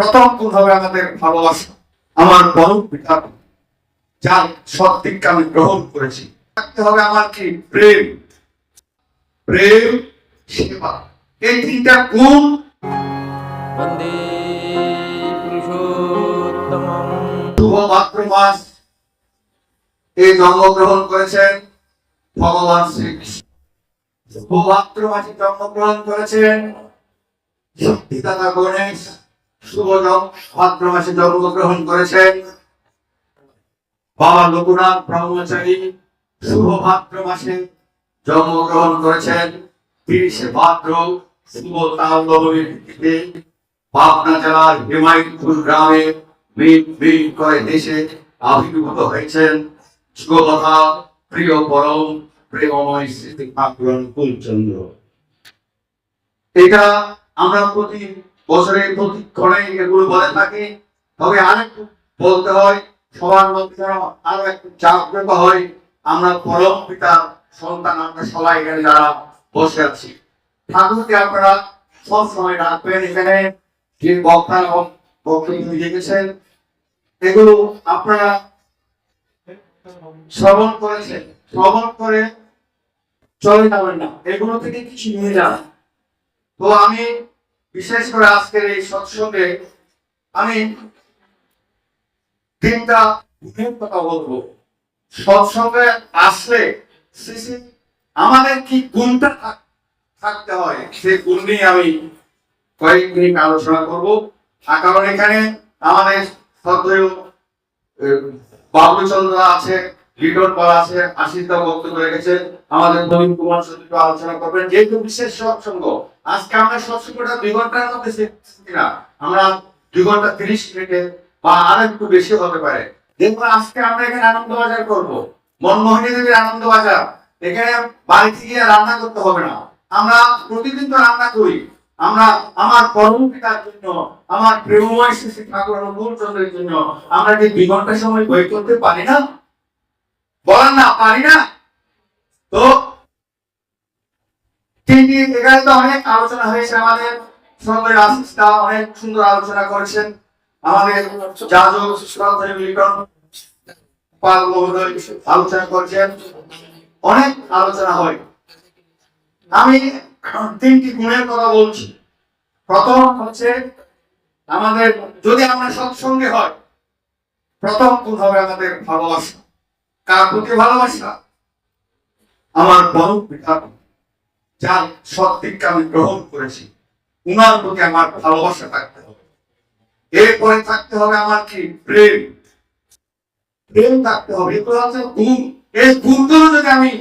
প্রথম গুণ হবে আমাদের ভালোবাসা? আমার পরম পিতা যার সত্যিকে আমি গ্রহণ করেছি। থাকতে হবে আমার কি? প্রেম। প্রেম সেবা। এই তিনটা মাস এই জন্মগ্রহণ করেছেন ভগবান শ্রীকৃষ্ণ। মাত্র মাসে জন্মগ্রহণ করেছেন শক্তি গণেশ। জ- জন্মগ্রহণ করেছেন বাবা লোকনাথ ব্রহ্মচারী শুভ ভাদ্র মাসে জন্মগ্রহণ করেছেন। তিরিশে ভাদ্র শুভ তালদমের তিথিতে পাবনা জেলার হিমায়তপুর গ্রামে মিট করে দেশে আবির্ভূত হয়েছেন। যুগকথা প্রিয় পরম, প্রেমময় স্মৃতি আগ্রহণ কুলচন্দ্র এটা আমরা প্রতি বছরে প্রতিক্ষণে এগুলো বলে থাকি। তবে আরেকটু বলতে হয়, সবার মধ্যে আরও একটু জাগ্রত হয় আমরা পরম পিতার সন্তান, আমরা সবাই এখানে যারা বসে আছি। ঠাকুরকে আপনারা সব সময় রাখবেন এখানে যে বক্তারা বক্তব্য দিয়ে গেছেন। এগুলো আপনারা শ্রবণ করেছেন। শ্রবণ করে চলে যাবেন না। এগুলো থেকে কিছু নিয়ে যান। তো আমি বিশেষ করে আজকের এই সৎসঙ্গে আমি তিনটা কথা বলব। সৎসঙ্গে আসলে শেষে আমাদের কি গুণটা থাক- থাকতে হয়? সেই গুণ নিয়ে আমি কয়েক মিনিট আলোচনা করব। কারণ এখানে আমাদের শ্রদ্ধেয় বাবুচন্দ্র আছে পাল আছে আমাদের নবীন কুমার আলোচনা করবেন। যেহেতু বিশেষ সৎসঙ্গ আজকে আমরা সৎসঙ্গটা দুই ঘণ্টার মধ্যে শিখছি না আমরা দুই ঘণ্টা তিরিশ মিনিটে বা আর একটু বেশি হতে পারে। দেখুন, আজকে আমরা এখানে আনন্দ বাজার করব। মনমোহনী দেবীর আনন্দ বাজার এখানে বাড়িতে গিয়ে রান্না করতে হবে না। আমরা প্রতিদিন তো রান্না করি। আমরা, আমার পরম পিতার জন্য, আমার প্রেমময় শ্রী ঠাকুর চন্দ্রের জন্য আমরা কি দুই ঘণ্টা সময় বই করতে পারি না না, পারি না। তো অনেক আলোচনা হয়েছে আমাদের। সঙ্গে আশিসটা অনেক সুন্দর আলোচনা করেছেন। আমাদের আলোচনা করেছেন। অনেক আলোচনা হয়। আমি তিনটি গুণের কথা বলছি। প্রথম হচ্ছে, আমাদের যদি আমরা সৎসঙ্গে হয়, প্রথম গুণ হবে আমাদের ভালোবাসা। প্রতি ভালোবাসা আমার বড় পিতা যার দিককে আমি গ্রহণ করেছি, উনার প্রতি আমার ভালোবাসা থাকতে হবে। এরপরে থাকতে হবে আমার কি? প্রেম। প্রেম থাকতে হবে। এগুলো হচ্ছে গুণ এই গুণগুলো যদি আমি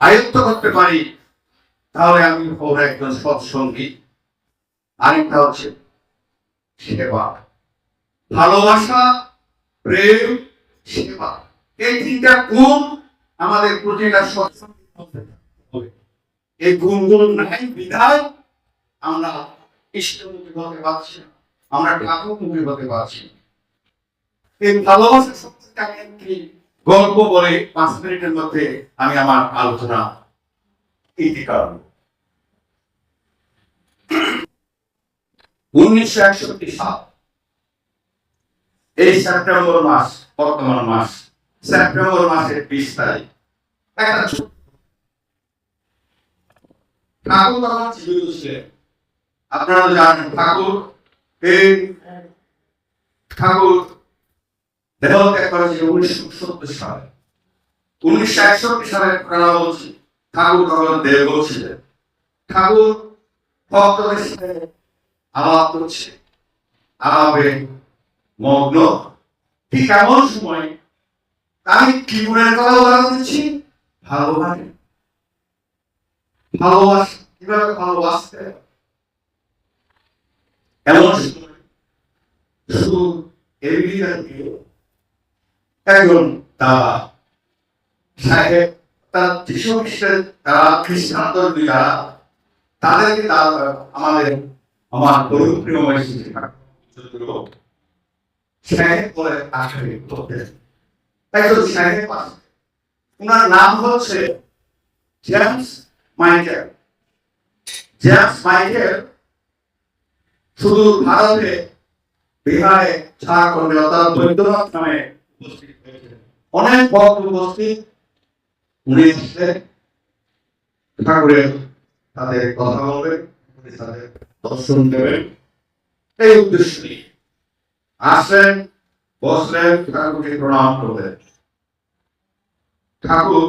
আয়ত্ত করতে পারি, তাহলে আমি হব একজন সৎসঙ্গী আরেকটা হচ্ছে সেবা। ভালোবাসা, প্রেম, সেবা। এই তিনটা গুণ আমাদের প্রতিটা। এই গুণগুলো নাই, বিধায় আমরা ইষ্টমুখী হতে পারছি আমরা ঠাকুরমুখী হতে পারছি এই ভালোবাসা সম্পর্কে একটি গল্প বলে পাঁচ মিনিটের মধ্যে আমি আমার আলোচনা ইতি কারণ উনিশশো একষট্টি সাল এই সেপ্টেম্বর মাস, বর্তমান মাস। সেপ্টেম্বর মাসের বিশ তারিখ ঠাকুর তখন জীবিত ছিলেন আপনারা জানেন ঠাকুর ঠাকুর দেহত্যাগ করেছিল উনিশশো সত্তর সালে উনিশশো একষট্টি কথা বলছি ঠাকুর তখন দেব ছিলেন ঠাকুর ভক্তদের সাথে আলাপ করছে আলাপে মগ্ন ঠিক এমন সময় আমি কি গুণের কথা উদাহরণ দিচ্ছি ভালোবাসে। ভালোবাস। কীভাবে ভালোবাসতে এমন শুধু একজন তারা সাহেব তারা যিশু খ্রিস্টের তারা খ্রিস্টান যারা, তাদেরকে আমাদের আমার গরু প্রিয় সাহেব বলে করতেন একজন সাহেব আছে ওনার নাম হচ্ছে জেমস মাইকেল। জেমস মাইকেল শুধু ভারতে বিহারে ঝাড়খণ্ডে অর্থাৎ বৈদ্যনাথ নামে অনেক ভক্ত উপস্থিত উনি এসে ঠাকুরের তাদের কথা বলবেন তাদের দর্শন দেবেন। এই উদ্দেশ্য আসলেন বসলেন ঠাকুরকে প্রণাম করলেন ঠাকুর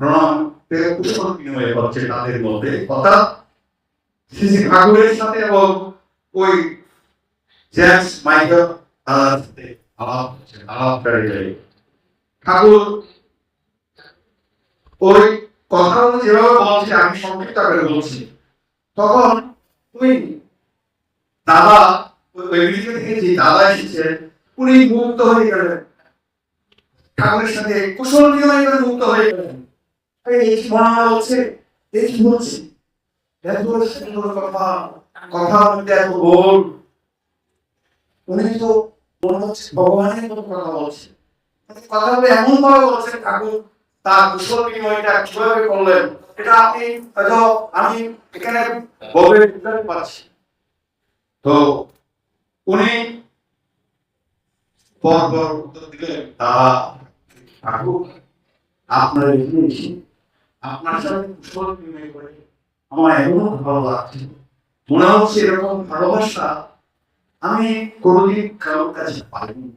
প্রণাম কুশল বিনিময় হচ্ছে তাদের মধ্যে। কথা শ্রী ঠাকুরের সাথে এবং ওই জেমস মাইকেল আলাপ হচ্ছে আলাপকারী ঠাকুর ওই কথাগুলো যেভাবে বলছে, আমি সংক্ষিপ্ত করে বলছি। তখন ওই দাদা, ওই থেকে যে দাদা এসেছেন উনি মুক্ত হয়ে গেলেন। ঠাকুরের সাথে কুশল বিনিময় করে মুক্ত হয়ে গেলেন। এই মনে হচ্ছে এই বলছি? কথা কথা মধ্যে এত গোল উনি তো মনে হচ্ছে ভগবানের মতো কথা বলছে। মানে কথাগুলো এমন ভাবে বলছেন ঠাকুর, তার কুশল বিনিময়টা কীভাবে করলেন? এটা আপনি আমি এখানে বলে পারছি। তো উনি পর পর উত্তর দিলেন ঠাকুর আপনার এখানে এসে আপনার সাথে কুশল করে আমার এমন ভালো লাগছে। মনে হচ্ছে এরকম ভালোবাসা আমি কোনোদিন কারোর কাছে পাইনি।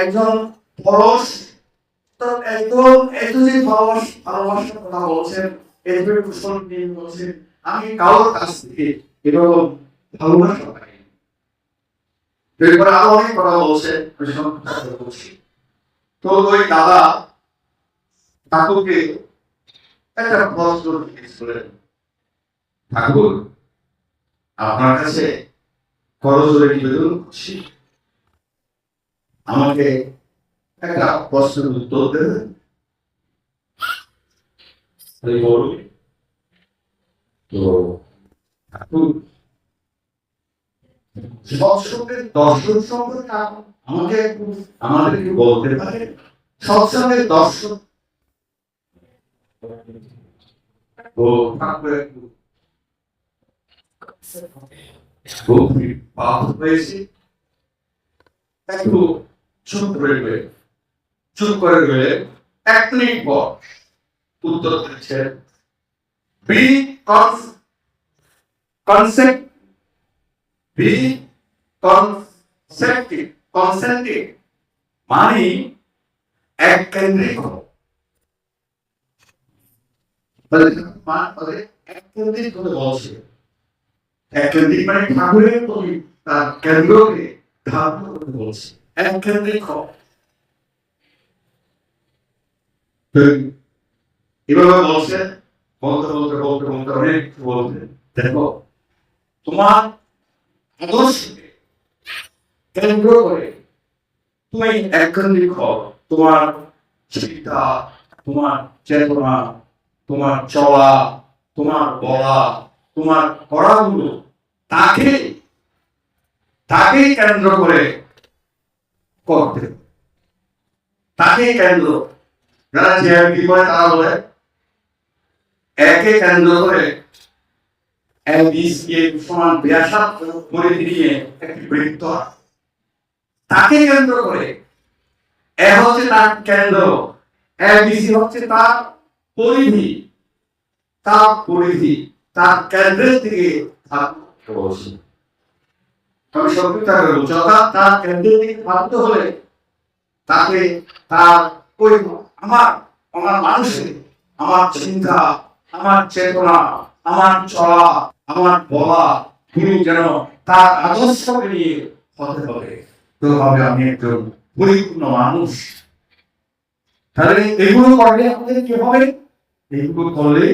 একজন পরশ একদম এত যে ভালোবাসা ভালোবাসার কথা বলছেন এরপরে কুশল বিনিময় বলছেন, আমি কারোর কাছ থেকে এরকম ভালোবাসা পাইনি। এরপরে আরও অনেক কথা বলছে তো ওই দাদা ঠাকুরকে একটা প্রশ্ন জিজ্ঞেস ঠাকুর, আপনার কাছে নিবেদন করছি। আমাকে একটা প্রশ্নের উত্তর দেবেন? তো ঠাকুর সৎসঙ্গের দর্শন সম্পর্কে আমাকে একটু আমাদের কি বলতে পারে? সৎসঙ্গের দর্শন। তো হয়েছে। একটু চুপ করে গেলে, চুপ করে গেলে এক উত্তর দিচ্ছেন B concept B conceptive concentive মানে এক কেন্দ্রিক হও। বলে মা- বলে এক কেন্দ্রিক হতে বলছে এক মানে ঠাকুরের প্রতি তার বলতে বলতে বলতে বলতে অনেক দেখো, তোমার আদর্শকে তুমি এককেন্দ্রিক হও তোমার চিন্তা, তোমার চেতনা, তোমার চলা, তোমার বলা, তোমার করাগুলো তাকে তাকে কেন্দ্র করে করতে। তাকে কেন্দ্র, যারা যে কি করে তারা বলে, একে কেন্দ্র করে এবিসি সমান ব্যাসার্ধ করে দিয়ে একটি বৃত্ত। তাকে কেন্দ্র করে এ হচ্ছে তার কেন্দ্র। এবিসি হচ্ছে তার পরিধি। তার পরিধি, তার কেন্দ্রের দিকে তবে তার কেন্দ্রের দিকে হলে তাকে তার ওই আমার আমার মানুষের, আমার চিন্তা, আমার চেতনা, আমার চলা আমার বলা গুরু যেন তার আদর্শকে নিয়ে হতে হবে তো হবে আমি একজন পরিপূর্ণ মানুষ। তাহলে এগুলো করলে আমাদের কি হবে? করলে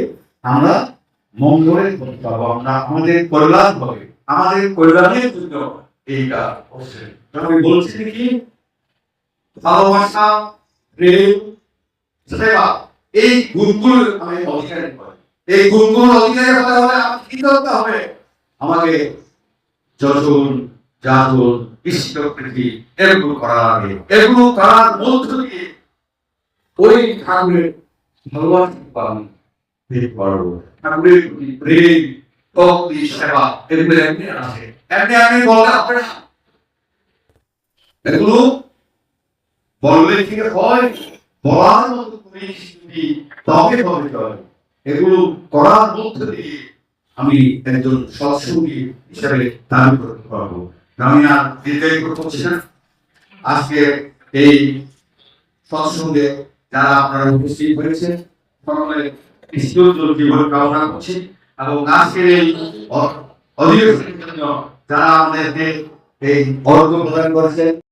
আমরা মঙ্গলের করতে পারব আমরা আমাদের কল্যাণ হবে, আমাদের কল্যাণের জন্য এইটা আমি বলছি কি? ভালোবাসা, প্রেম, সেবা, এই গুণগুলো আমি অধিকারী করি। এই গুণগুলো অধিকারী হতে হলে আমাকে কি করতে হবে? আমাকে যতন যাতন বিশ্বকৃতি এগুলো করার আগে এগুলো করার মধ্য দিয়ে ওই ঠাকুরের ভালোবাসা পালন ঠাকুরের প্রতি প্রেম, ভক্তি, সেবা এমনি এমনি হবে এগুলো বললে কি হয়? বলার মতো হবে এগুলো করার মধ্যে দিয়ে আমি একজন সৎসঙ্গী হিসেবে দাবি করতে পারব। আমি আর দীর্ঘায়িত করছি না। আজকে এই সৎসঙ্গে যারা আপনারা উপস্থিত হয়েছে যারা আমাদেরকে এই অর্থ প্রদান করেছেন